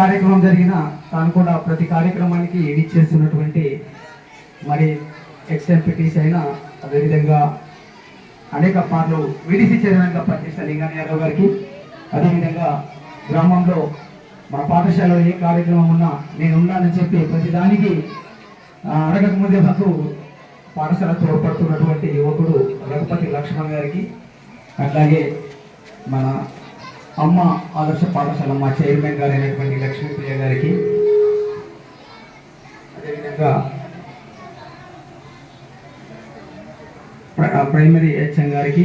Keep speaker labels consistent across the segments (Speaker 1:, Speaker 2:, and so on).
Speaker 1: కార్యక్రమం జరిగినా తాను కూడా ప్రతి కార్యక్రమానికి ఎడిట్ చేస్తున్నటువంటి మరి ఎక్స్ఎంపిటీస్ అయినా అదేవిధంగా అనేక పార్లు విడిసి చైర్మన్గా పనిచేసిన లింగాని యాదవ్ గారికి అదేవిధంగా గ్రామంలో మన పాఠశాలలో ఏ కార్యక్రమం ఉన్నా నేను ఉన్నానని చెప్పి ప్రతిదానికి అడగకముందే అడగక మాకు పాఠశాల తోడ్పడుతున్నటువంటి యువకుడు రఘుపతి లక్ష్మణ్ గారికి అట్లాగే మన అమ్మ ఆదర్శ పాఠశాల మా చైర్మన్ గారు అయినటువంటి లక్ష్మీప్రియ గారికి. అదేవిధంగా ప్రైమరీ హెచ్ఎం గారికి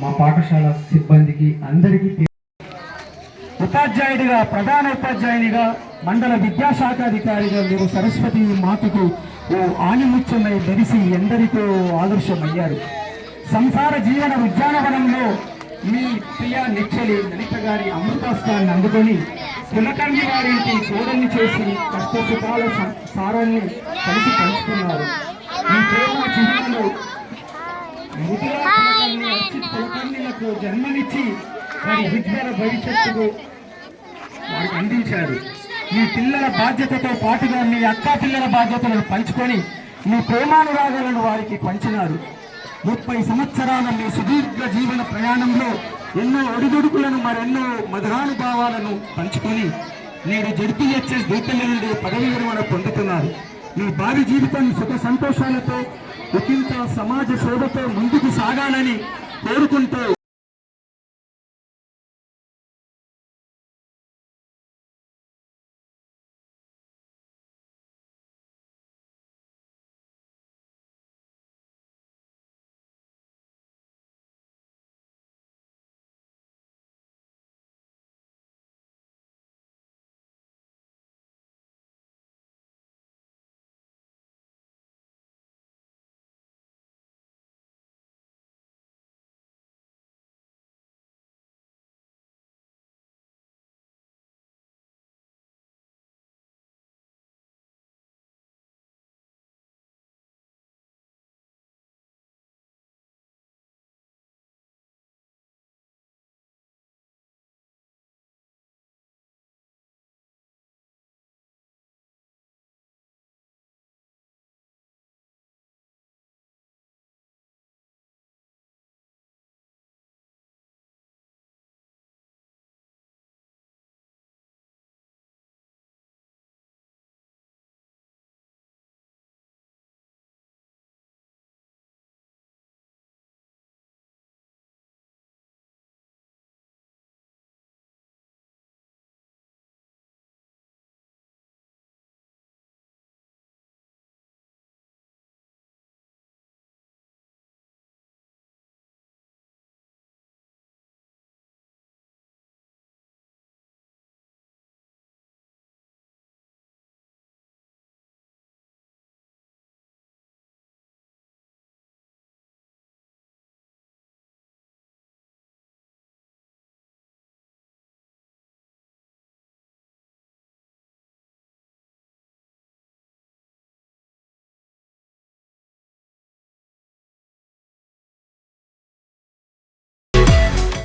Speaker 1: మా పాఠశాల సిబ్బందికి అందరికీ
Speaker 2: ఉపాధ్యాయుడిగా ప్రధాన ఉపాధ్యాయునిగా మండల విద్యాశాఖాధికారిగా మీరు సరస్వతి మాతకు ఓ ఆనిముత్యమై మెరిసి ఎందరితో ఆదర్శమయ్యారు. సంసార జీవన ఉద్యానవనంలో మీ ప్రియ నిచ్చలి లలిత గారి అమృతాస్త్రాన్ని అందుకొని కులకర్ణి వారింటి కోడల్ని చేసి కష్టసుఖాల స- సారాన్ని కలిసి పంచుకున్నారు. ఈ ప్రేమ చిహ్నాలు మృదులా జన్మనిచ్చి వారి విద్యల భవిష్యత్తుకు వారికి అందించారు. మీ పిల్లల బాధ్యతతో పాటుగా మీ అక్క పిల్లల బాధ్యతలను పంచుకొని మీ ప్రేమానురాగాలను వారికి పంచినారు. ముప్పై సంవత్సరాల మీ సుదీర్ఘ జీవన ప్రయాణంలో ఎన్నో ఒడిదుడుకులను మరెన్నో మధురానుభావాలను పంచుకొని నేడు జడ్పీహెచ్ఎస్ దీపల్లి నుండి పదవి విరమణ పొందుతున్నారు. మీ భావి జీవితం సుఖ సంతోషాలతో ఒకంత సమాజ సేవతో ముందుకు సాగాలని కోరుకుంటూ